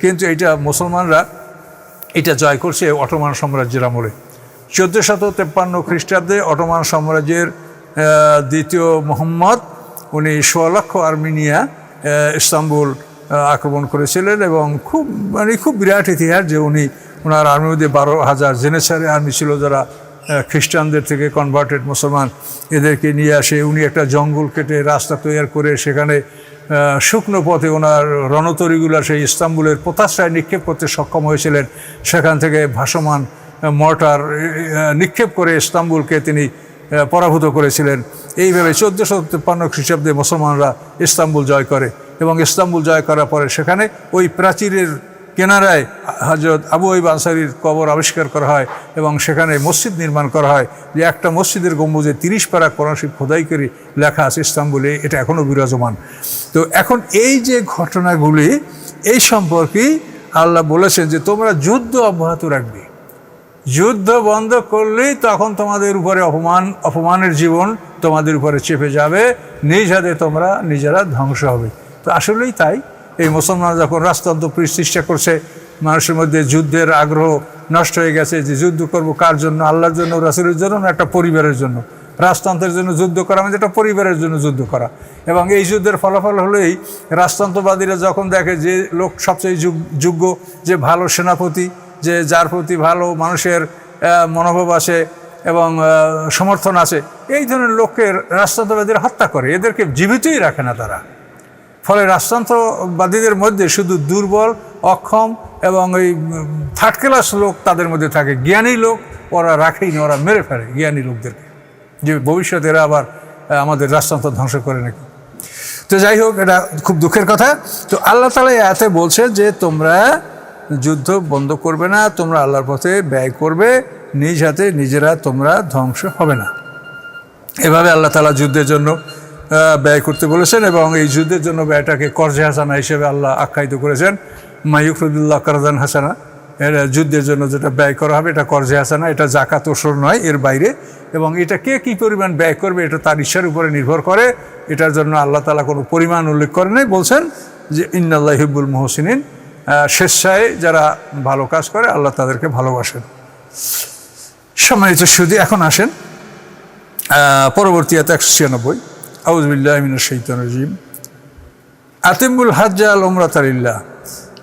কিন্তু এটা মুসলমানরা এটা জয় করছে অটোমান সাম্রাজ্যের আমলে। চোদ্দ শত তেপ্পান্ন খ্রিস্টাব্দে অটোমান সাম্রাজ্যের দ্বিতীয় মোহাম্মদ, উনি সোয়া লক্ষ আর্মেনিয়া ইস্তাম্বুল আক্রমণ করেছিলেন এবং খুব মানে খুব বিরাট ইতিহাস যে উনি ওনার আর্মির মধ্যে বারো হাজার জেনেসারে আর্মি ছিল যারা খ্রিস্টানদের থেকে কনভার্টেড মুসলমান এদেরকে নিয়ে আসে। উনি একটা জঙ্গল কেটে রাস্তা তৈরি করে সেখানে শুকনো পথে ওনার রণতরীগুলো সেই ইস্তাম্বুলের পোতাশ্রয় নিক্ষেপ করতে সক্ষম হয়েছিলেন। সেখান থেকে ভাসমান মর্টার নিক্ষেপ করে ইস্তাম্বুলকে তিনি পরাভূত করেছিলেন। এইভাবে চোদ্দোশো তিপ্পান্ন খ্রিস্টাব্দে মুসলমানরা ইস্তাম্বুল জয় করে এবং ইস্তাম্বুল জয় করার পরে সেখানে ওই প্রাচীরের কেনারায় হজরত আবু আইব আনসারির কবর আবিষ্কার করা হয়। এবং সেখানে মসজিদ নির্মাণ করা হয়। যে একটা মসজিদের গম্বুজে তিরিশ পারা কোরআনশিব খোদাই করে লেখা আছে ইস্তাম্বুলে, এটা এখনও বিরাজমান। তো এখন এই যে ঘটনাগুলি, এই সম্পর্কেই আল্লাহ বলেছেন যে তোমরা যুদ্ধ অব্যাহত রাখবে। যুদ্ধ বন্ধ করলেই তখন তোমাদের উপরে অপমান, অপমানের জীবন তোমাদের উপরে চেপে যাবে, নিজ হাতে তোমরা নিজেরা ধ্বংস হবে। তো আসলেই তাই। এই মুসলমান যখন রাজতন্ত্র প্রতিষ্ঠা করছে, মানুষের মধ্যে যুদ্ধের আগ্রহ নষ্ট হয়ে গেছে, যে যুদ্ধ করব কার জন্য? আল্লাহর জন্য, রাসুলের জন্য না একটা পরিবারের জন্য? রাজতন্ত্রের জন্য যুদ্ধ করা মানে একটা পরিবারের জন্য যুদ্ধ করা। এবং এই যুদ্ধের ফলাফল হলেই রাজতন্ত্রবাদীরা যখন দেখে যে লোক সবচেয়ে যোগ- যোগ্য, যে ভালো সেনাপতি, যে যার প্রতি ভালো মানুষের মনোভাব আছে এবং সমর্থন আছে, এই ধরনের লোককে রাজতন্ত্রবাদীরা হত্যা করে। এদেরকে জীবিতই রাখে না তারা। ফলে রাজতন্ত্রবাদীদের মধ্যে শুধু দুর্বল, অক্ষম এবং এই থার্ড ক্লাস লোক তাদের মধ্যে থাকে। জ্ঞানী লোক ওরা রাখেই না, ওরা মেরে ফেলে জ্ঞানী লোকদেরকে। যে ভবিষ্যতে এরা আবার আমাদের রাজতন্ত্র ধ্বংস করে নাকি। তো যাই হোক, এটা খুব দুঃখের কথা। তো আল্লাহ তালা এতে বলছে যে, তোমরা যুদ্ধ বন্ধ করবে না, তোমরা আল্লাহর পথে ব্যয় করবে, নিজ হাতে নিজেরা তোমরা ধ্বংস হবে না। এভাবে আল্লাহ তালা যুদ্ধের জন্য ব্যয় করতে বলেছেন এবং এই যুদ্ধের জন্য ব্যয়টাকে কর্জে হাসানা হিসেবে আল্লাহ আখ্যায়িত করেছেন। মাইফরুদুল্লাহ করজান হাসানা, এর যুদ্ধের জন্য যেটা ব্যয় করা হবে এটা কর্জে হাসানা, এটা জাকাত ওসর নয়, এর বাইরে। এবং এটা কে কী পরিমাণ ব্যয় করবে এটা তার ইচ্ছার উপরে নির্ভর করে। এটার জন্য আল্লাহ তালা কোনো পরিমাণ উল্লেখ করে নাই, বলছেন যে ইন্নাল্লাহ হিব্বুল মোহসিনিন। স্বেচ্ছায় যারা ভালো কাজ করে আল্লাহ তাদেরকে ভালোবাসেন। সম্মানিত সুদী এখন আসেন পরবর্তী এত একশো ছিয়ানব্বই। রাজিম। আতিমুল হাজ্জা আল ওমরা তালিল্লাহ।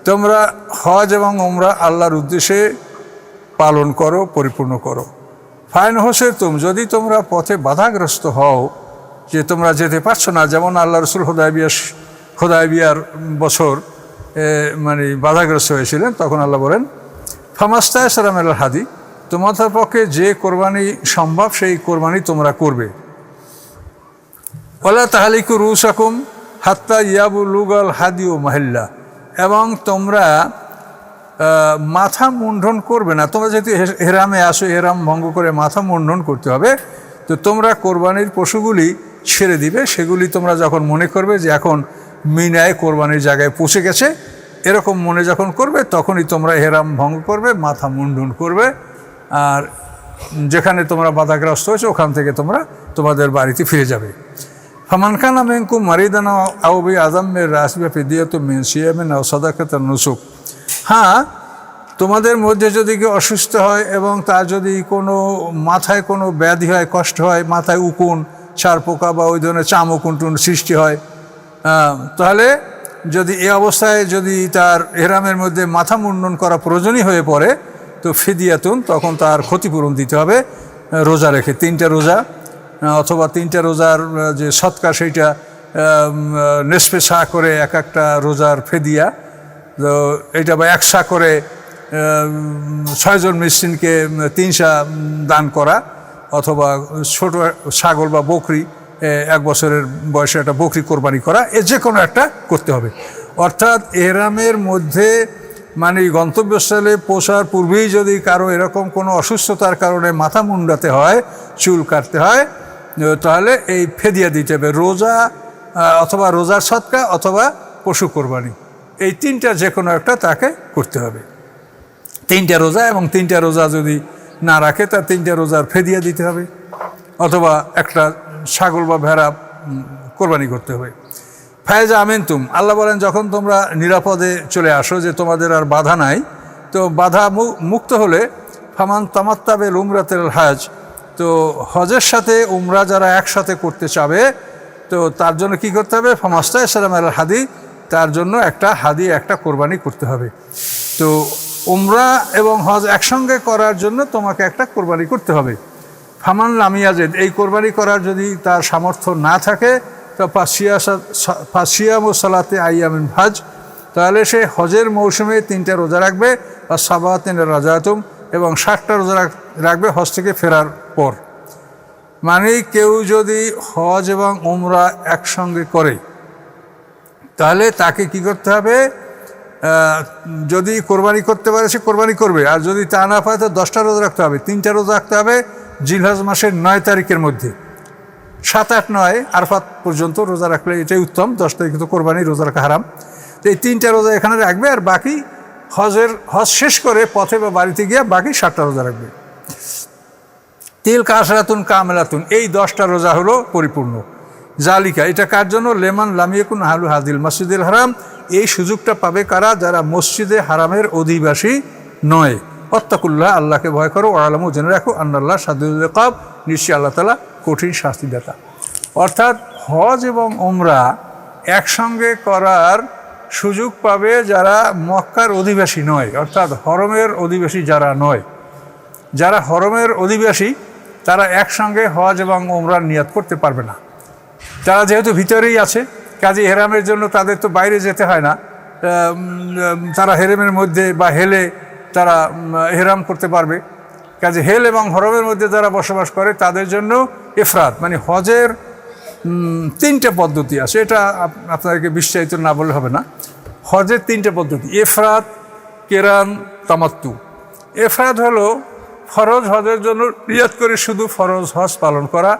তোমরা হজ এবং ওমরা আল্লাহর উদ্দেশ্যে পালন করো, পরিপূর্ণ করো। ফাইন হোসে তুম যদি তোমরা পথে বাধাগ্রস্ত হও, যে তোমরা যেতে পারছ না, যেমন আল্লাহ রসুল হোদাইবিয়া হোদাইবিয়ার বছর মানে বাধাগ্রস্ত হয়েছিলেন, তখন আল্লাহ বলেন, ফামাস্তায় সালাম আল হাদি, তোমাদের পক্ষে যে কোরবানি সম্ভব, সেই কোরবানি তোমরা করবে। ওলা তাহালিকু রুসাকুম হাত্তা ইয়াবু লুগাল হাদিউ মাহিল্লা। এবং তোমরা মাথা মুন্ডন করবে না। তোমরা যেহেতু হেরামে আসো, হেরাম ভঙ্গ করে মাথা মুন্ডন করতে হবে, তো তোমরা কোরবানির পশুগুলি ছেড়ে দিবে। সেগুলি তোমরা যখন মনে করবে যে এখন মিনায় কোরবানির জায়গায় পৌঁছে গেছে, এরকম মনে যখন করবে, তখনই তোমরা হেরাম ভঙ্গ করবে, মাথা মুন্ডন করবে। আর যেখানে তোমরা বাধাগ্রস্ত হয়েছে, ওখান থেকে তোমরা তোমাদের বাড়িতে ফিরে যাবে। ফামানখানা মেঙ্কু মারিদানা আউবি আজমের রাসবা ফিদিয়ত মিন সিয়ামিন আও সদাকত নুসুক হ্যাঁ তোমাদের মধ্যে যদি কেউ অসুস্থ হয় এবং তার যদি কোনো মাথায় কোনো ব্যাধি হয়, কষ্ট হয়, মাথায় উকুন চার পোকা বা ওই ধরনের চাম উকুন টুন সৃষ্টি হয় তাহলে যদি এ অবস্থায় যদি তার এহরামের মধ্যে মাথা মুন্ডন করা প্রয়োজনই হয়ে পড়ে, তো ফিদিয়াতুন, তখন তার ক্ষতিপূরণ দিতে হবে, রোজা রেখে, তিনটা রোজা। অথবা তিনটা রোজার যে সৎকার সেইটা নেসপে সা করে এক একটা রোজার ফেদিয়া। তো এটা বা একসা করে ছয়জন মিসকিনকে উম, তিনশা দান করা অথবা ছোট ছাগল বা বকরি এক বছরের বয়সে একটা বকরি কোরবানি করা এ যে কোনো একটা করতে হবে। অর্থাৎ এহরামের মধ্যে মানে গন্তব্যস্থলে পৌঁছার পূর্বেই যদি কারও এরকম কোনো অসুস্থতার কারণে মাথা মুন্ডাতে হয় চুল কাটতে হয় তাহলে এই ফেদিয়া দিতে হবে। রোজা অথবা রোজার সৎকা অথবা পশু কোরবানি। এই তিনটা যে কোনো একটা তাকে করতে হবে। তিনটা রোজা এবং তিনটা রোজা যদি না রাখে তার তিনটা রোজার ফেদিয়া দিতে হবে। অথবা একটা ছাগল বা ভেড়া কোরবানি করতে হবে। ফায়জা আমিন তুম আল্লাহ বলেন, যখন তোমরা নিরাপদে চলে আসো যে তোমাদের আর বাধা নাই, তো বাধা মুক্ত হলে ফামান তামাত্তাবেল উমরাতের হাজ তো হজের সাথে উমরা যারা একসাথে করতে চাবে, তো তার জন্য কি করতে হবে? ফামাস্তা ইসলাম আল হাদি, তার জন্য একটা হাদি, একটা কোরবানি করতে হবে। তো উমরা এবং হজ একসঙ্গে করার জন্য তোমাকে একটা কোরবানি করতে হবে। ফামান লামিয়াজেদ এই কোরবানি করার যদি তার সামর্থ্য না থাকে, তো পাশিয়া পাশিয়াম ও সালাতে আইয়ামিন হাজ, তাহলে সে হজের মৌসুমে তিনটা রোজা রাখবে, আর সাবাতিন রাজাতুম এবং ষাটটা রোজা রাখবে হজ থেকে ফেরার পর। মানে কেউ যদি হজ এবং উমরা একসঙ্গে করে, তাহলে তাকে কি করতে হবে? যদি কোরবানি করতে পারে, সে কোরবানি করবে। আর যদি তা না পায়, তো দশটা রোজা রাখতে হবে। তিনটা রোজা রাখতে হবে জিলহজ মাসের নয় তারিখের মধ্যে। সাত, আট, নয়, আরফাত পর্যন্ত রোজা রাখলে এটাই উত্তম। দশ তারিখে তো কোরবানি, রোজা রাখা হারাম। তো এই তিনটা রোজা এখানে রাখবে, আর বাকি হজের, হজ শেষ করে পথে বা বাড়িতে গিয়ে বাকি সাতটা রোজা রাখবে। তিল কাসরাতুন কামেলাতুন, এই দশটা রোজা হলো পরিপূর্ণ। জালিকা, এটা কার জন্য? লেমান লামিয়াকুন হালু হাদিল মসজিদুল হারাম। এই সুযোগটা পাবে কারা? যারা মসজিদে হারামের অধিবাসী নয়। অত্তাকুল্লাহ, আল্লাহকে ভয় করো আলমু, জেনে রাখো, আন্নাল্লাহ সাদুল কাব নিশ্চয়ই আল্লাহ তালা কঠিন শাস্তিদাতা। অর্থাৎ হজ এবং ওমরা একসঙ্গে করার সুযোগ পাবে যারা মক্কার অধিবাসী নয়, অর্থাৎ হরমের অধিবাসী যারা নয়। যারা হরমের অধিবাসী, তারা একসঙ্গে হজ এবং ওমরার নিয়াত করতে পারবে না। তারা যেহেতু ভিতরেই আছে, কাজে হেরামের জন্য তাদের তো বাইরে যেতে হয় না। তারা হেরেমের মধ্যে বা হেলে তারা হেরাম করতে পারবে। কাজে হেল এবং হরমের মধ্যে যারা বসবাস করে, তাদের জন্য এফরাত মানে হজের তিনটে পদ্ধতি আছে। এটা আপ- আপনাদেরকে বিস্তারিত না বললে হবে না। হজের তিনটে পদ্ধতি। এফরাত, কেরান, তামাত্তু। এফরাত হলো ফরজ হজের জন্য নিয়াত করে শুধু ফরজ হজ পালন করা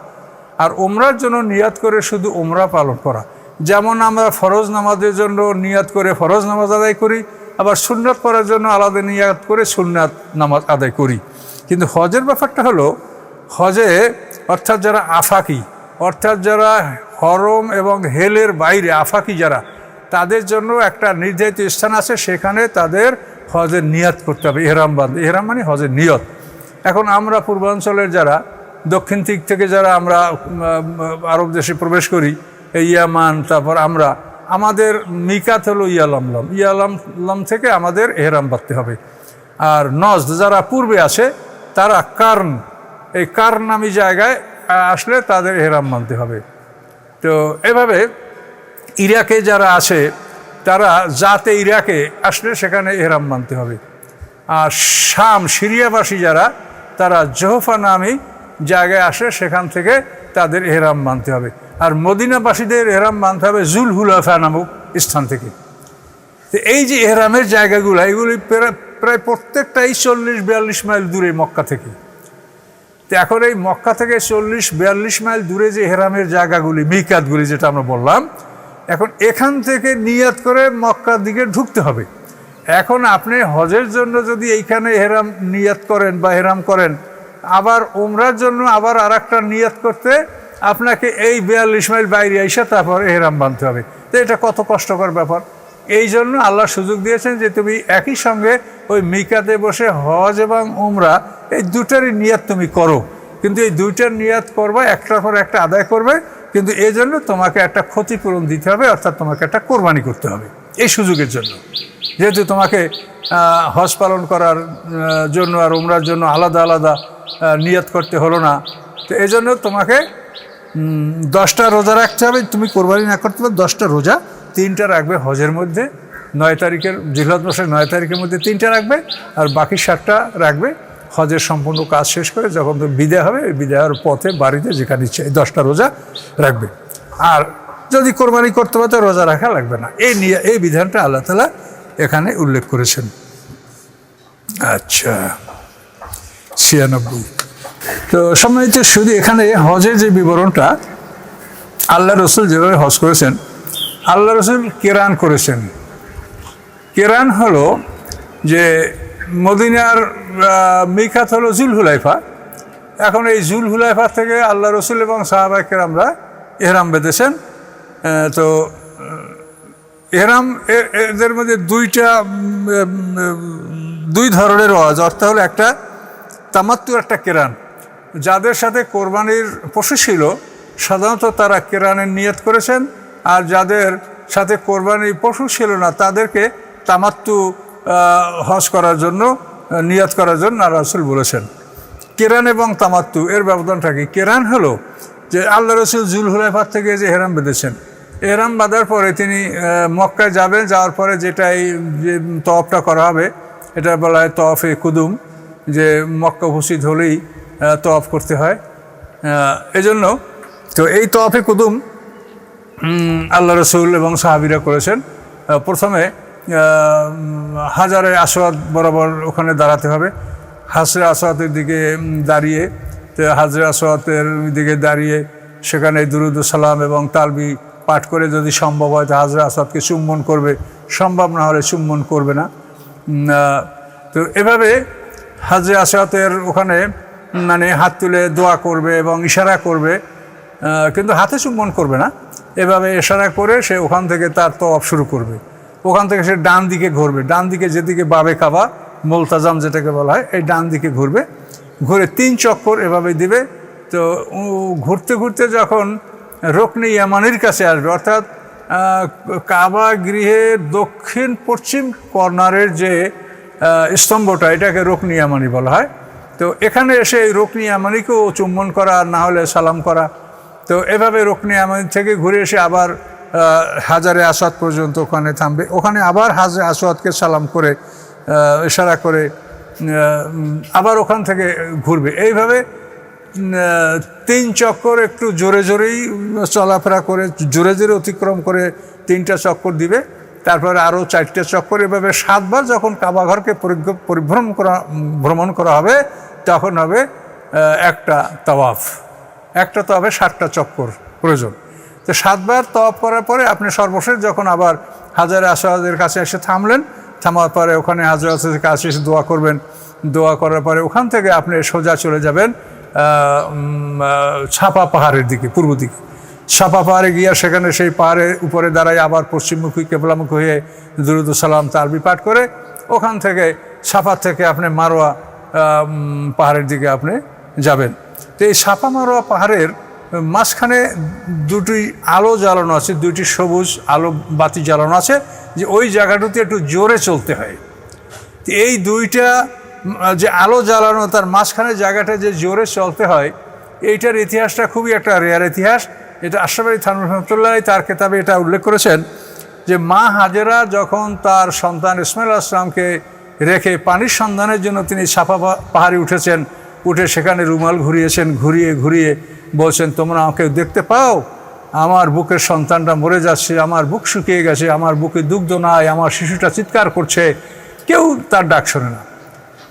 আর ওমরার জন্য নিয়াত করে শুধু ওমরা পালন করা। যেমন আমরা ফরজ নামাজের জন্য নিয়াত করে ফরজ নামাজ আদায় করি, আবার সুন্নাত করার জন্য আলাদা নিয়াত করে সুন্নাত নামাজ আদায় করি। কিন্তু হজের ব্যাপারটা হলো, হজে অর্থাৎ যারা আফাকি অর্থাৎ যারা হরম এবং হেলের বাইরে, আফাকি যারা, তাদের জন্য একটা নির্ধারিত স্থান আছে, সেখানে তাদের হজের নিয়াত করতে হবে, এহরাম বাঁধ। এহরাম মানে হজের নিয়ত। এখন আমরা পূর্বাঞ্চলের যারা, দক্ষিণ দিক থেকে যারা আমরা আরব দেশে প্রবেশ করি, এই ইয়ামান, তারপর আমরা, আমাদের মিকাত হলো ইয়ালামলাম। ইয়ালামলাম থেকে আমাদের এহরাম বাঁধতে হবে। আর নজ যারা পূর্বে আছে, তারা কার্ন, এই কার্ন নামী জায়গায় আসলে তাদের এহরাম মানতে হবে। তো এভাবে ইরাকে যারা আছে, তারা যাতে ইরাকে আসলে সেখানে এহরাম মানতে হবে। আর শাম সিরিয়াবাসী যারা, তারা জোহফা নামী জায়গায় আসে, সেখান থেকে তাদের এহরাম মানতে হবে। আর মদিনাবাসীদের এহরাম মানতে হবে জুল হুলাফা নামক স্থান থেকে। তো এই যে এহরামের জায়গাগুলো, এগুলি প্রায় প্রায় প্রত্যেকটাই চল্লিশ বিয়াল্লিশ মাইল দূরে মক্কা থেকে। তো এখন এই মক্কা থেকে চল্লিশ, বিয়াল্লিশ মাইল দূরে যে হেরামের জায়গাগুলি, মিকাতগুলি যেটা আমরা বললাম, এখন এখান থেকে নিয়াত করে মক্কার দিকে ঢুকতে হবে। এখন আপনি হজের জন্য যদি এইখানে হেরাম নিয়াত করেন বা হেরাম করেন, আবার উমরার জন্য আবার আর একটা নিয়াত করতে, আপনাকে এই বিয়াল্লিশ মাইল বাইরে এসে তারপর হেরাম বাঁধতে হবে। তো এটা কত কষ্টকর ব্যাপার। এই জন্য আল্লাহ সুযোগ দিয়েছেন যে তুমি একই সঙ্গে ওই মিকাতে বসে হজ এবং উমরা, এই দুটারই নিয়াত তুমি করো। কিন্তু এই দুইটার নিয়াত করবা, একটার পর একটা আদায় করবে, কিন্তু এই জন্য তোমাকে একটা ক্ষতিপূরণ দিতে হবে, অর্থাৎ তোমাকে একটা কোরবানি করতে হবে, এই সুযোগের জন্য। যেহেতু তোমাকে হজ পালন করার জন্য আর উমরার জন্য আলাদা আলাদা নিয়াত করতে হলো না। তো এই জন্য তোমাকে দশটা রোজা রাখতে হবে। তুমি কোরবানি না করতে পারো, দশটা রোজা তিনটা রাখবে হজের মধ্যে। নয় তারিখের জিলহজ মাসের নয় তারিখের মধ্যে তিনটা রাখবে আর বাকি সাতটা রাখবে। হজের সম্পূর্ণ কাজ শেষ করে যখন তুমি বিদায় হবে বিদায়ের পথে বাড়িতে যেখানে ইচ্ছে এই দশটা রোজা রাখবে। আর যদি কোরবানি করতে পারো, তো রোজা রাখা লাগবে না। এই নিয়ে, এই বিধানটা আল্লাহ তালা এখানে উল্লেখ করেছেন। আচ্ছা ছিয়ানব্বই। তো সম্মানিত শুধু এখানে হজের যে বিবরণটা, আল্লাহ রসুল যেভাবে হজ করেছেন, আল্লাহ রসুল কেরান করেছেন। কেরান হলো যে মদিনার মিকাত হলো জুল হুলাইফা এখন এই জুল হুলাইফা থেকে আল্লাহ রসুল এবং সাহাবাই কেরামরা এহরাম বেঁধেছেন। তো এহরাম এদের মধ্যে দুইটা দুই ধরনের ওয়াজ। অর্থ হলো একটা তামাত্তু, একটা কেরান। যাদের সাথে কোরবানির পশু ছিল, সাধারণত তারা কেরানের নিয়ত করেছেন। আর যাদের সাথে কোরবানির পশু ছিল না, তাদেরকে তামাত্তু হজ করার জন্য নিয়াত করার জন্য রাসুল বলেছেন। কেরান এবং তামাত্তু, এর ব্যবধানটা কি কেরান হলো যে আল্লাহ রসুল জুল হুলাইফার থেকে যে হেরাম বেঁধেছেন। এহরাম বাঁধার পরে তিনি মক্কায় যাবেন, যাওয়ার পরে যেটা এই যে তফটা করা হবে, এটা বলা হয় তফে কুদুম, যে মক্কা উপস্থিত হলেই তফ করতে হয়। এজন্য তো এই তফে কুদুম আল্লাহ রসুল এবং সাহাবিরা করেছেন। প্রথমে হাজারে আসওয়াদ বরাবর ওখানে দাঁড়াতে হবে। হাসরে আসওয়াতের দিকে দাঁড়িয়ে, তো হাজরে আসওয়াতের দিকে দাঁড়িয়ে সেখানে দুরুদ সালাম এবং তালবি পাঠ করে যদি সম্ভব হয়, তো হাজরে আসওয়াদকে চুম্বন করবে। সম্ভব না হলে চুম্বন করবে না। তো এভাবে হাজরে আসওয়াতের ওখানে মানে হাত তুলে দোয়া করবে এবং ইশারা করবে। কিন্তু হাতে চুম্বন করবে না। এভাবে ইশারা করে সে ওখান থেকে তার তওয়াফ শুরু করবে। ওখান থেকে সে ডান দিকে ঘুরবে। ডান দিকে যেদিকে বাবে কাবা, মোলতাজাম যেটাকে বলা হয়, এই ডান দিকে ঘুরবে। ঘুরে তিন চক্কর এভাবে দিবে। তো ঘুরতে ঘুরতে যখন রোকনি ইয়ামানির কাছে আসবে, অর্থাৎ কাবা গৃহের দক্ষিণ পশ্চিম কর্নারের যে স্তম্ভটা, এটাকে রোকনি ইয়ামানি বলা হয়। তো এখানে এসে এই রোকনি আমানিকেও চুম্বন করা না হলে সালাম করা। তো এভাবে রোকনি আমানি থেকে ঘুরে এসে আবার হাজারে আসাদ পর্যন্ত ওখানে থামবে। ওখানে আবার হাজারে আসাদকে সালাম করে ইশারা করে আবার ওখান থেকে ঘুরবে। এইভাবে তিন চক্কর একটু জোরে জোরেই চলাফেরা করে, জোরে জোরে অতিক্রম করে তিনটা চক্কর দিবে। তারপরে আরও চারটে চক্কর। এভাবে সাতবার যখন কাবাঘরকে পরিভ্রম করা, ভ্রমণ করা হবে, তখন হবে একটা তওয়াফ। একটা তো হবে ষাটটা চক্কর প্রয়োজন। তো সাতবার তপ করার পরে আপনি সর্বশেষ যখন আবার হাজারে আসাদের কাছে এসে থামলেন, থামার পরে ওখানে হাজার আসাদের কাছে এসে দোয়া করবেন। দোয়া করার পরে ওখান থেকে আপনি সোজা চলে যাবেন ছাপা পাহাড়ের দিকে, পূর্ব দিকে। ছাপা পাহাড়ে গিয়া সেখানে সেই পাহাড়ের উপরে দাঁড়ায় আবার পশ্চিমমুখী কেবলামুখী হয়ে দুরুদ সালাম তালবি পাঠ করে ওখান থেকে ছাপা থেকে আপনি মারোয়া পাহাড়ের দিকে আপনি যাবেন। তো এই ছাপা মারোয়া পাহাড়ের মাঝখানে দুটি আলো জ্বালানো আছে দুটি সবুজ আলো বাতি জ্বালানো আছে, যে ওই জায়গাটাতে একটু জোরে চলতে হয়। এই দুইটা যে আলো জ্বালানো, তার মাঝখানে জায়গাটা যে জোরে চলতে হয়, এইটার ইতিহাসটা খুবই একটা রেয়ার ইতিহাস। এটা আশরাফ থান রহমতুল্লাহ তার কেতাবে এটা উল্লেখ করেছেন, যে মা হাজেরা যখন তার সন্তান ইসমাইল আসলামকে রেখে পানির সন্ধানের জন্য তিনি ছাপা পাহাড়ে উঠেছেন, উঠে সেখানে রুমাল ঘুরিয়েছেন, ঘুরিয়ে ঘুরিয়ে বলছেন, তোমরা আমাকে দেখতে পাও? আমার বুকের সন্তানটা মরে যাচ্ছে, আমার বুক শুকিয়ে গেছে, আমার বুকে দুগ্ধ নাই, আমার শিশুটা চিৎকার করছে। কেউ তার ডাক শোনে না।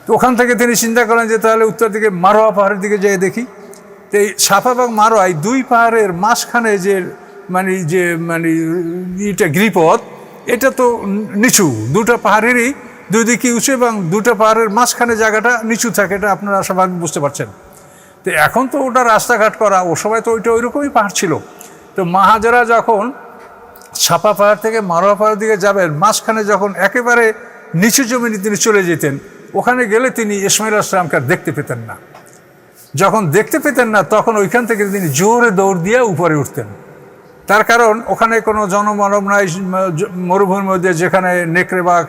তো ওখান থেকে তিনি চিন্তা করেন যে, তাহলে উত্তর দিকে মারোয়া পাহাড়ের দিকে যেয়ে দেখি। তো এই সাফা এবং মারোয়া এই দুই পাহাড়ের মাঝখানে যে মানে যে মানে এটা গিরিপথ, এটা তো নিচু। দুটো পাহাড়েরই দুই দিকে উঁচু এবং দুটো পাহাড়ের মাঝখানে জায়গাটা নিচু থাকে, এটা আপনারা স্বাভাবিক বুঝতে পারছেন। তো এখন তো ওটা রাস্তাঘাট করা, ও সময় তো ওইটা ওইরকমই পাহাড় ছিল। তো মাহাজারা যখন ছাপা পাহাড় থেকে মারোয়া পাহাড়ের দিকে যাবেন, মাঝখানে যখন একেবারে নিচু জমিনে তিনি চলে যেতেন, ওখানে গেলে তিনি ইসমাইল আসলামকে আর দেখতে পেতেন না। যখন দেখতে পেতেন না, তখন ওইখান থেকে তিনি জোরে দৌড় দিয়ে উপরে উঠতেন। তার কারণ ওখানে কোনো জনমানব নাই, মরুভূমির মধ্যে যেখানে নেকড়ে বাঘ,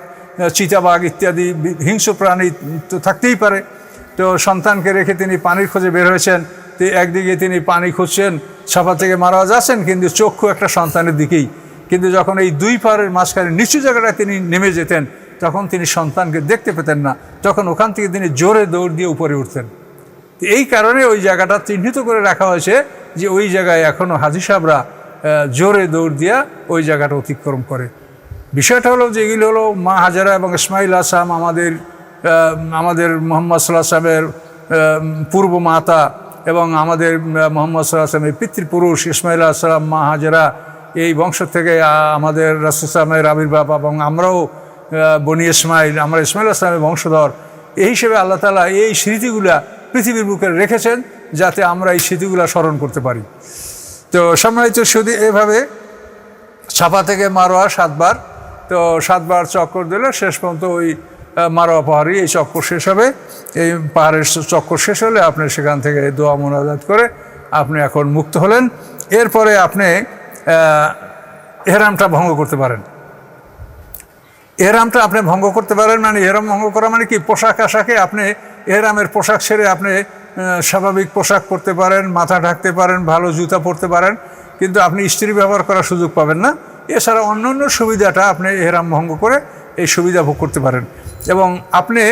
চিতাবাঘ ইত্যাদি, হিংস্র প্রাণী তো থাকতেই পারে। তো সন্তানকে রেখে তিনি পানির খোঁজে বের হয়েছেন। একদিকে তিনি পানি খুঁজছেন সাফা থেকে মারা যাচ্ছেন, কিন্তু চক্ষু একটা সন্তানের দিকেই। কিন্তু যখন এই দুই পাহাড়ের মাঝখানে নিচু জায়গাটায় তিনি নেমে যেতেন, তখন তিনি সন্তানকে দেখতে পেতেন না। তখন ওখান থেকে তিনি জোরে দৌড় দিয়ে উপরে উঠতেন। এই কারণে ওই জায়গাটা চিহ্নিত করে রাখা হয়েছে যে ওই জায়গায় এখনও হাজি সাহরা জোরে দৌড় দিয়া ওই জায়গাটা অতিক্রম করে। বিষয়টা হলো যে এগুলো হলো মা হাজারা এবং ইসমাইল আসাম আমাদের আমাদের মোহাম্মদ সাল্লাহ আহ, পূর্ব মাতা এবং আমাদের মোহাম্মদ সাল্লাহ আসলামের পিতৃপুরুষ ইসমাইল আসলাম মা হাজারা এই বংশ থেকে আমাদের রাসুসামের আবির্ভাব এবং আমরাও বনি ইসমাইল আমরা ইসমাইল আসলামের বংশধর। এই হিসেবে আল্লাহ তালা এই স্মৃতিগুলা পৃথিবীর বুকে রেখেছেন যাতে আমরা এই স্মৃতিগুলা স্মরণ করতে পারি। তো সম্মানিত শুধু এভাবে ছাপা থেকে মারোয়া সাতবার তো সাতবার চক্কর দিলে শেষ পর্যন্ত ওই মারোয়া পাহাড়ি, এই চক্কর শেষ হবে। এই পাহাড়ের চক্কর শেষ হলে আপনি সেখান থেকে দোয়া মোনাজাত করে আপনি এখন মুক্ত হলেন। এরপরে আপনি এহরামটা ভঙ্গ করতে পারেন। এহরামটা আপনি ভঙ্গ করতে পারেন মানে এহরাম ভঙ্গ করা মানে কি? পোশাক আশাকে আপনি এহরামের পোশাক ছেড়ে আপনি স্বাভাবিক পোশাক পরতে পারেন, মাথা ঢাকতে পারেন, ভালো জুতা পরতে পারেন। কিন্তু আপনি স্ত্রী ব্যবহার করার সুযোগ পাবেন না। এছাড়া অন্য অন্য সুবিধাটা আপনি এহরাম ভঙ্গ করে এই সুবিধা ভোগ করতে পারেন। এবং আপনি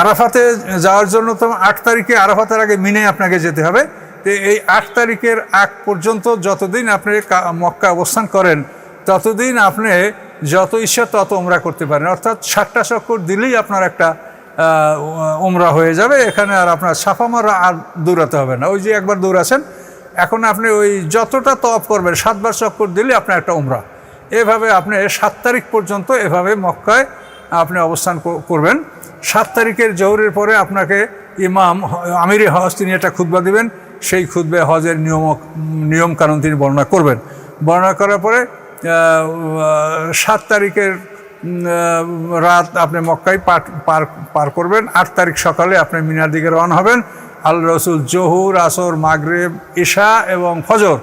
আরাফাতে যাওয়ার জন্য তো আট তারিখে আরাফাতের আগে মিনে আপনাকে যেতে হবে। তো এই আট তারিখের আগ পর্যন্ত যতদিন আপনি মক্কা অবস্থান করেন, ততদিন আপনি যত ইচ্ছা তত ওমরা করতে পারেন। অর্থাৎ ষাটটা চক্কর দিলেই আপনার একটা ওমরা হয়ে যাবে। এখানে আর আপনার সাফা মারা আর দৌড়াতে হবে না। ওই যে একবার দৌড়াছেন, এখন আপনি ওই যতটা তপ করবেন, সাতবার চক্কর দিলে আপনার একটা ওমরা এভাবে আপনি সাত তারিখ পর্যন্ত এভাবে মক্কায় আপনি অবস্থান করবেন। সাত তারিখের জহরের পরে আপনাকে ইমাম আমিরি হজ তিনি একটা খুতবা দিবেন। সেই খুতবে হজের নিয়ম নিয়মকানুন তিনি বর্ণনা করবেন। বর্ণনা করার পরে সাত তারিখের রাত আপনি মক্কায় পার পার পার করবেন। আট তারিখ সকালে আপনি মিনার দিকে রওনা হবেন। আল্লাহ রসুল জহুর, আসর, মাগরেব ঈশা এবং ফজর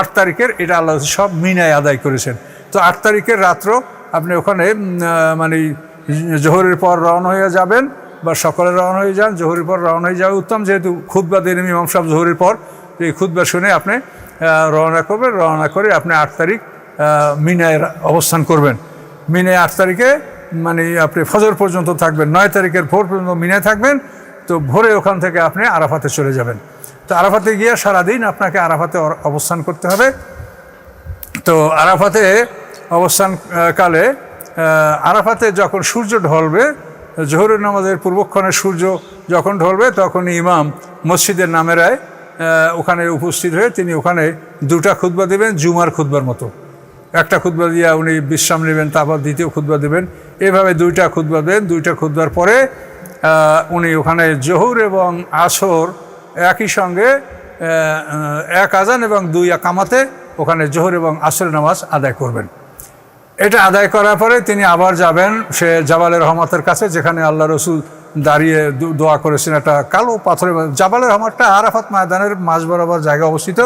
আট তারিখের এটা আল্লাহ সব মিনায় আদায় করেছেন। তো আট তারিখের রাত্র আপনি ওখানে মানে জোহরের পর রওনা হয়ে যাবেন বা সকালে রওনা হয়ে যান, জোহরের পর রওনা হয়ে যাওয়া উত্তম। যেহেতু খুদ্া দিন ইমাম সাহেব জোহরের পর এই খুদ্া শুনে আপনি রওনা করবেন, রওনা করে আপনি আট তারিখ মিনায় অবস্থান করবেন। মিনায় আট তারিখে মানে আপনি ফজর পর্যন্ত থাকবেন, নয় তারিখের ভোর পর্যন্ত মিনায় থাকবেন, তো ভোরে ওখান থেকে আপনি আরাফাতে চলে যাবেন। তো আরাফাতে গিয়ে সারাদিন আপনাকে আরাফাতে অবস্থান করতে হবে। তো আরাফাতে অবস্থান আহ, কালে আহ, আরাফাতে যখন সূর্য ঢলবে জোহরের নামাজের পূর্বক্ষণে সূর্য যখন ঢলবে তখন ইমাম মসজিদের নামেরায় ওখানে উপস্থিত হয়ে তিনি ওখানে দুটা খুতবা দেবেন জুমার খুতবার মতো। একটা খুতবা দিয়া উনি বিশ্রাম নেবেন তারপর দ্বিতীয় খুতবা দেবেন। এভাবে দুইটা খুতবা দেন দুইটা খুতবার পরে উনি ওখানে জহুর এবং আসর একই সঙ্গে এক আজান এবং দুই কামাতে ওখানে জোহর এবং আসর নামাজ আদায় করবেন। এটা আদায় করার পরে তিনি আবার যাবেন সে জাবালের রহমতের কাছে, যেখানে আল্লাহ রসুল দাঁড়িয়ে দোয়া করেছেন। একটা কালো পাথরের জাবালের রহমতটা আরাফাত ময়দানের মাঝ বরাবর জায়গা অবস্থিত।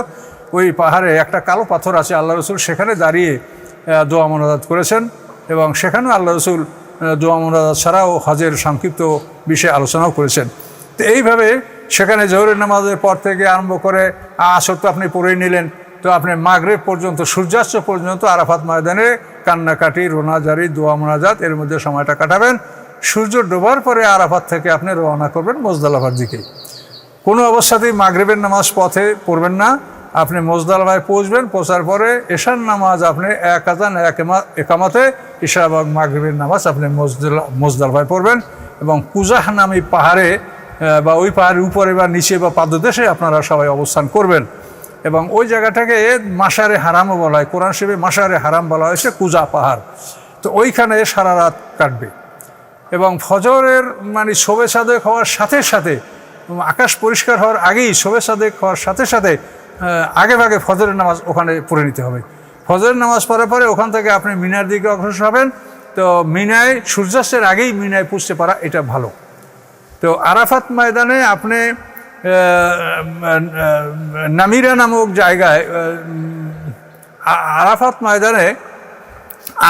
ওই পাহাড়ে একটা কালো পাথর আছে আল্লাহ রসুল, সেখানে দাঁড়িয়ে দোয়া মনাজাত করেছেন এবং সেখানেও আল্লাহ রসুল দোয়া মনাজাত ছাড়াও হজের সংক্ষিপ্ত বিষয়ে আলোচনাও করেছেন। তো এইভাবে সেখানে জহরের নামাজের পর থেকে আরম্ভ করে আসর তো আপনি পড়েই নিলেন। তো আপনি মাগরেব পর্যন্ত, সূর্যাস্ত পর্যন্ত আরাফাত ময়দানে কান্নাকাটি রোনাজারি দোয়া মোনাজাত, এর মধ্যে সময়টা কাটাবেন। সূর্য ডোবার পরে আরাফাত থেকে আপনি রওনা করবেন মোজদালাফার দিকে কোনো অবস্থাতেই মাগরেবের নামাজ পথে পড়বেন না। আপনি মোজদালভায় পৌঁছবেন, পৌঁছার পরে এশার নামাজ আপনি এক আজান, এক একামাতে ঈশা এবং মাগরেবের নামাজ আপনি মোজদাল মোজদালভায় পড়বেন এবং কুজাহ নামী পাহাড়ে বা ওই পাহাড়ের উপরে বা নিচে বা পাদদেশে আপনারা সবাই অবস্থান করবেন। এবং ওই জায়গাটাকে মাসারে হারামও বলা হয়। কোরআন শিবে মাসারে হারাম বলা হয়েছে কুজা পাহাড়। তো ওইখানে সারা রাত কাটবে। এবং ফজরের মানে শোবে সাদেক হওয়ার সাথে সাথে, আকাশ পরিষ্কার হওয়ার আগেই শোবে হওয়ার সাথে সাথে আগে ভাগে ফজরের নামাজ ওখানে পড়ে নিতে হবে। ফজরের নামাজ পড়ার পরে ওখান থেকে আপনি মিনার দিকে অগ্রসর হবেন। তো মিনায়, সূর্যাস্তের আগেই মিনায় পুষতে পারা এটা ভালো। তো আরাফাত ময়দানে আপনি নামিরা নামক জায়গায় আরাফাত ময়দানে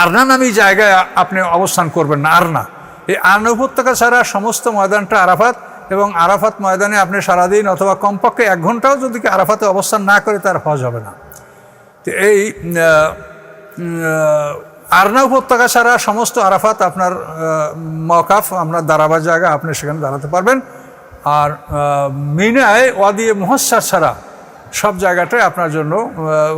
আরনা নামী জায়গায় আপনি অবস্থান করবেন না, আরনা। এই আরনা উপত্যকা ছাড়া সমস্ত ময়দানটা আরাফাত এবং আরাফাত ময়দানে আপনি সারাদিন অথবা কমপক্ষে এক ঘন্টাও যদি আরাফাতে অবস্থান না করে, তার হজ হবে না। তো এই আরনা উপত্যকা ছাড়া সমস্ত আরাফাত আপনার মকাফ, আপনার দাঁড়াবার জায়গা আপনি সেখানে দাঁড়াতে পারবেন। আর মিনায় ওয়াদিয়ে মহস্যার ছাড়া সব জায়গাটায় আপনার জন্য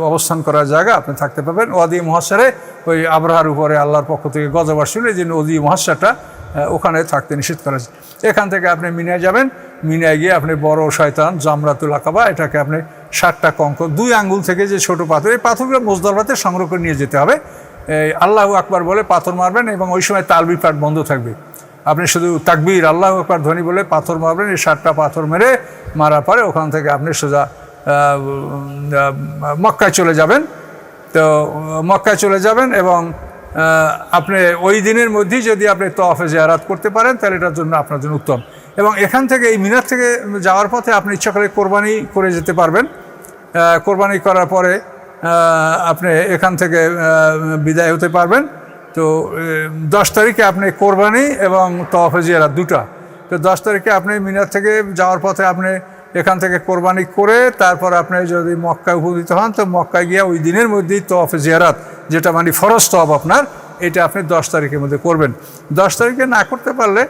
অবস্থান করার জায়গা আপনি থাকতে পারবেন। ওয়াদিয়ে মহাসারে ওই আবরাহার উপরে আল্লাহর পক্ষ থেকে গজবার ছিল এই জন্য ওদি মহাসাটা ওখানে থাকতে নিষেধ করা হয়েছে। এখান থেকে আপনি মিনায় যাবেন, মিনায় গিয়ে আপনি বড় শয়তান জামরাতুল আকাবা, এটাকে আপনি ষাটটা কঙ্ক, দুই আঙ্গুল থেকে যে ছোট পাথর, এই পাথরগুলো মোজদালবাতে সংগ্রহ করে নিয়ে যেতে হবে। আল্লাহ আকবার বলে পাথর মারবেন এবং ওই সময় তালবি পাঠ বন্ধ থাকবে। আপনি শুধু তাকবীর, আল্লাহ আকবার ধ্বনি বলে পাথর মারবেন, এই ষাটটা পাথর মেরে মারার পরে ওখান থেকে আপনি সোজা মক্কায় চলে যাবেন। তো মক্কায় চলে যাবেন এবং আপনি ওই দিনের মধ্যেই যদি আপনি তফে জিয়ারাত করতে পারেন, তাহলে এটার জন্য আপনার জন্য উত্তম। এবং এখান থেকে, এই মিনার থেকে যাওয়ার পথে আপনি ইচ্ছা করে কোরবানি করে যেতে পারবেন। কোরবানি করার পরে আপনি এখান থেকে বিদায় হতে পারবেন। তো দশ তারিখে আপনি কোরবানি এবং তফে জিয়ারাত দুটা। তো দশ তারিখে আপনি মিনার থেকে যাওয়ার পথে আপনি এখান থেকে কোরবানি করে তারপর আপনি যদি মক্কায় উপনীত হন, তো মক্কায় গিয়ে ওই দিনের মধ্যেই তফ জিয়ারাত, যেটা মানে ফরজ তফ আপনার, এটা আপনি দশ তারিখের মধ্যে করবেন। দশ তারিখে না করতে পারলে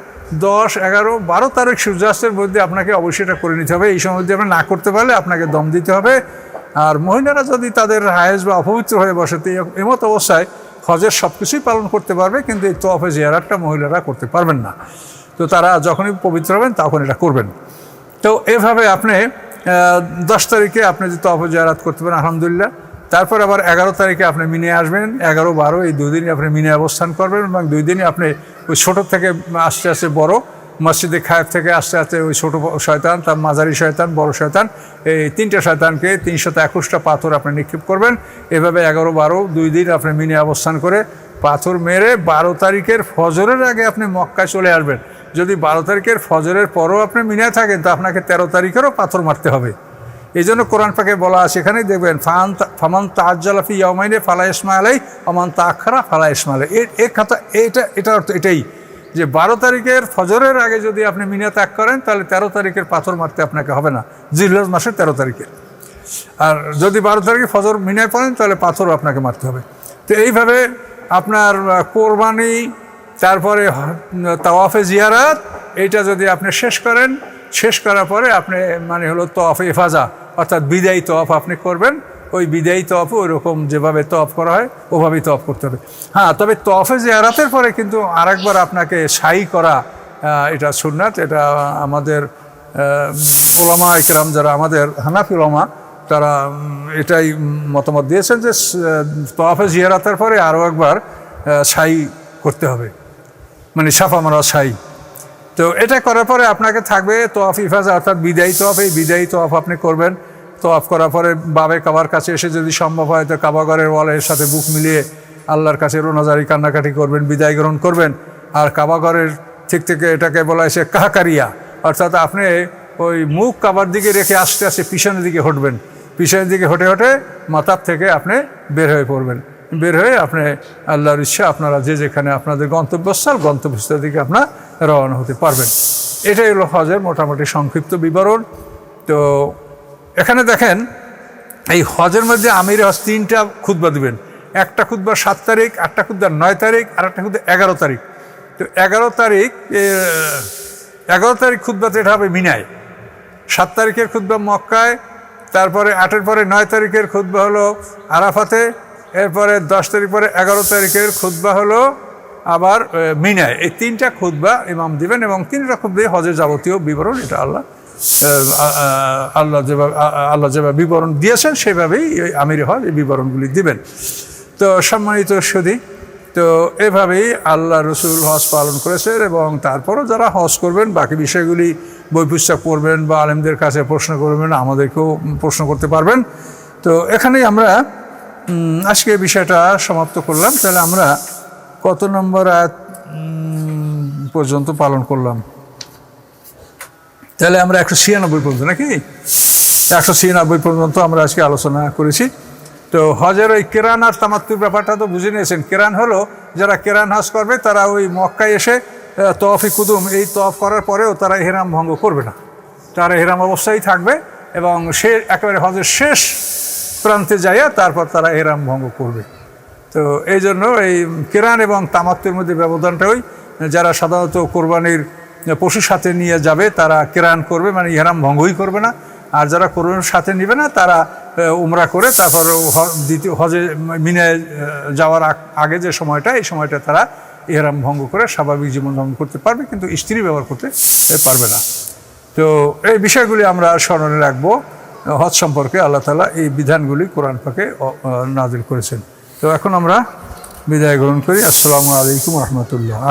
দশ, এগারো, বারো তারিখ সূর্যাস্তের মধ্যে আপনাকে অবশ্যই এটা করে নিতে হবে। এই সময় যদি আপনি না করতে পারলে আপনাকে দম দিতে হবে। আর মহিলারা যদি তাদের হায়েজ বা অপবিত্র হয়ে বসে এমত অবস্থায় হজের সব কিছুই পালন করতে পারবে, কিন্তু এই তোয়াফে জিয়ারাতটা মহিলারা করতে পারবেন না। তো তারা যখনই পবিত্র হবেন, তখন এটা করবেন। তো এভাবে আপনি দশ তারিখে আপনি যে তোয়াফে জিয়ারাত করতে পারেন, আলহামদুলিল্লাহ। তারপর আবার এগারো তারিখে আপনি মিনে আসবেন, এগারো, বারো, এই দুই দিনই আপনি মিনে অবস্থান করবেন এবং দুই দিনই আপনি ওই ছোটোর থেকে আস্তে আস্তে বড়। মসজিদে খায়ের থেকে আস্তে আস্তে ওই ছোটো শয়তান, তার মাঝারি শয়তান, বড় শয়তান, এই তিনটে শয়তানকে তিনশত একুশটা পাথর আপনি নিক্ষেপ করবেন। এভাবে এগারো বারো, দুই দিন আপনি মিনে অবস্থান করে পাথর মেরে বারো তারিখের ফজরের আগে আপনি মক্কায় চলে আসবেন। যদি বারো তারিখের ফজরের পরও আপনি মিনায় থাকেন, তো আপনাকে তেরো তারিখেরও পাথর মারতে হবে। এই জন্য কোরআন পাকে বলা আছে এখানেই দেখবেন, ফান ফামান তাজ্জালাফি ইয়ামাইনে ফালা ইসমা আলাই অমান তাখারা ফালা ইসমা আলাই এ- কথা এটা এটার অর্থ এটাই। যে বারো তারিখের ফজরের আগে যদি আপনি মিনা ত্যাগ করেন, তাহলে তেরো তারিখের পাথর মারতে আপনাকে হবে না। জিল্লাজ মাসের তেরো তারিখে। আর যদি বারো তারিখে ফজর মিনায় পড়েন, তাহলে পাথরও আপনাকে মারতে হবে। তো এইভাবে আপনার কোরবানি, তারপরে তাওয়াফে জিয়ারাত, এইটা যদি আপনি শেষ করেন, শেষ করার পরে আপনি মানে হলো তফ হেফাজা অর্থাৎ বিদায়ী তফ আপনি করবেন। ওই বিদায়ী তফও ওইরকম যেভাবে তফ করা হয়, ওভাবেই তফ করতে হবে। হ্যাঁ তবে তফে জিয়ারাতের পরে কিন্তু আরেকবার আপনাকে সাই করা এটা সুন্নাত, এটা আমাদের ওলামা ইকরাম যারা, আমাদের হানাফি ওলামা তারা এটাই মতামত দিয়েছেন যে তফে জিয়ারাতের পরে আরও একবার সাই করতে হবে। মানে সাফা মারা সাই তো এটা করার পরে আপনাকে থাকবে তোয়াফ ইফাজা অর্থাৎ বিদায়ী তোয়াফ এই বিদায়ী তোয়াফ আপনি করবেন। তোয়াফ করার পরে বাবে কাবার কাছে এসে যদি সম্ভব হয় তো কাবাগরের ওয়ালের সাথে বুক মিলিয়ে আল্লাহর কাছে রোনাজারি কান্নাকাটি করবেন, বিদায় গ্রহণ করবেন। আর কাবাগরের ঠিক থেকে এটাকে বলা হয়েছে কাহাকারিয়া। অর্থাৎ আপনি ওই মুখ কাবার দিকে রেখে আস্তে আস্তে পিছনের দিকে হটবেন। পিছনের দিকে হটে হটে মাথার থেকে আপনি বের হয়ে পড়বেন। বের হয়ে আপনি আল্লাহর ইচ্ছা আপনারা যে যেখানে আপনাদের গন্তব্যস্থল গন্তব্যস্থল দিকে আপনার রওনা হতে পারবেন। এটাই হলো হজের মোটামুটি সংক্ষিপ্ত বিবরণ। তো এখানে দেখেন, এই হজের মধ্যে আমির হজ তিনটা খুতবা দিবেন। একটা খুতবা সাত তারিখ, একটা খুতবা নয় তারিখ, আর একটা খুতবা এগারো তারিখ। তো এগারো তারিখ এগারো তারিখ খুতবাতে এটা হবে মিনায়। সাত তারিখের খুদ্া মক্কায়, তারপরে আটের পরে নয় তারিখের খুদ্া হলো আরাফাতে, এরপরে দশ তারিখ পরে এগারো তারিখের খুদ্া হলো আবার মিনায়। এই তিনটা খুদ্া ইমাম দিবেন এবং তিনটা খুদ্াই হজের যাবতীয় বিবরণ এটা আল্লাহ আল্লাহ যেভাবে আল্লাহ যেভাবে বিবরণ দিয়েছেন, সেভাবেই আমির হজ এই বিবরণগুলি দিবেন। তো সম্মানিত সুদী তো এভাবেই আল্লাহ রসুল হজ পালন করেছেন এবং তারপরও যারা হজ করবেন, বাকি বিষয়গুলি বই পুস্তক পড়বেন বা আলেমদের কাছে প্রশ্ন করবেন, আমাদেরকেও প্রশ্ন করতে পারবেন। তো এখানেই আমরা আজকে বিষয়টা সমাপ্ত করলাম। তাহলে আমরা কত নম্বর পর্যন্ত পালন করলাম? তাহলে আমরা একশো ছিয়ানব্বই পর্যন্ত নাকি? একশো ছিয়ানব্বই পর্যন্ত আমরা আজকে আলোচনা করেছি। তো হজের ওই কেরান আর তামাত্তুর ব্যাপারটা তো বুঝে নিয়েছেন। কেরান হলো, যারা কেরান হজ করবে, তারা ওই মক্কায় এসে তফি কুদুম, এই তফ করার পরেও তারা হেরাম ভঙ্গ করবে না। তারা হেরাম অবস্থায় থাকবে এবং সে একেবারে হজের শেষ প্রান্তে যাইয়া তারপর তারা হেরাম ভঙ্গ করবে। তো এই জন্য এই কেরান এবং তামাত্মের মধ্যে ব্যবধানটা ওই, যারা সাধারণত কোরবানির পশুর সাথে নিয়ে যাবে, তারা কেরান করবে মানে ইহারাম ভঙ্গই করবে না। আর যারা কোরবানির সাথে নিবে না, তারা উমরা করে তারপর দ্বিতীয়, হজে মিনে যাওয়ার আগ- যে সময়টা, এই সময়টা তারা ইহরাম ভঙ্গ করে স্বাভাবিক জীবনযাপন করতে পারবে, কিন্তু স্ত্রী ব্যবহার করতে পারবে না। তো এই বিষয়গুলি আমরা স্মরণে রাখব। হজ সম্পর্কে আল্লাহ তালা এই বিধানগুলি কোরআন পাকে নাজিল করেছেন। তো এখন আমরা বিদায় গ্রহণ করি। আসসালামু আলাইকুম রহমতুল্লাহ।